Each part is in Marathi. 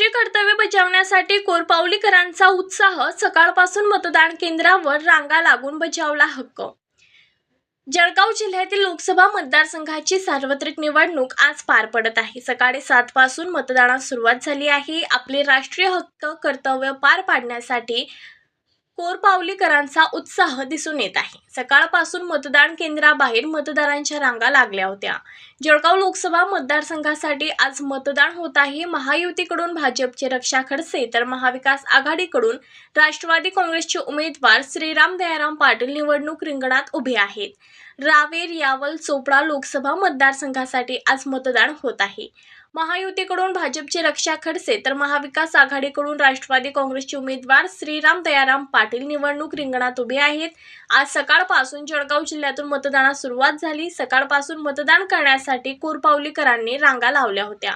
राष्ट्रीय कर्तव्य बजावण्यासाठी कोरपावलीकरांचा उत्साह सकाळपासून मतदान केंद्रावर रांगा लागून बजावला हक्क. जळगाव जिल्ह्यातील लोकसभा मतदारसंघाची सार्वत्रिक निवडणूक आज पार पडत आहे. सकाळी सात पासून मतदानास सुरुवात झाली आहे. आपले राष्ट्रीय हक्क कर्तव्य पार पाडण्यासाठी कोरपावलीकरांचा उत्साह दिसून येत आहे. सकाळपासून मतदान केंद्राबाहेर मतदारांच्या रांगा लागल्या होत्या. जळगाव लोकसभा मतदारसंघासाठी आज मतदान होत आहे. महायुतीकडून भाजपचे रक्षा खडसे तर महाविकास आघाडीकडून राष्ट्रवादी काँग्रेसचे उमेदवार श्रीराम दयाराम पाटील निवडणूक रिंगणात उभे आहेत. रावेर यावल चोपडा लोकसभा मतदारसंघासाठी आज मतदान होत आहे. महायुतीकडून भाजपचे रक्षा खडसे तर महाविकास आघाडीकडून राष्ट्रवादी काँग्रेसचे उमेदवार श्रीराम दयाराम पाटील निवडणूक रिंगणात उभे आहेत. आज सकाळपासून जळगाव जिल्ह्यातून मतदानास सुरुवात झाली. सकाळपासून मतदान करण्यासाठी करण्यासाठी कुरपावलीकरांनी रांगा लावल्या होत्या.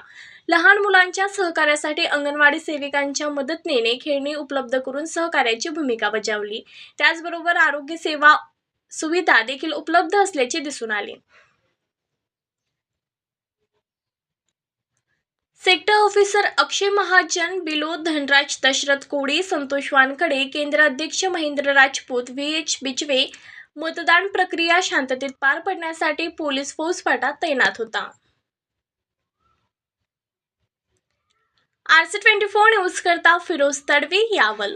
लहान मुलांच्या सहकार्यासाठी अंगणवाडी सेविकांच्या मदतीने खेळणी उपलब्ध करून सहकार्याची भूमिका बजावली. त्याचबरोबर आरोग्य सेवा सुविधा देखील उपलब्ध असल्याचे दिसून आले. Sector officer Akshay Mahajan below Dhanraj Dasharath Koli Santosh Wankhede केंद्र अध्यक्ष महेंद्र राजपूत व्ही एच बिचवे मतदान प्रक्रिया शांततेत पार पडण्यासाठी पोलीस फौजफाटा तैनात होता. आरसी ट्वेंटी फोर न्यूज करता फिरोज तडवी यावल.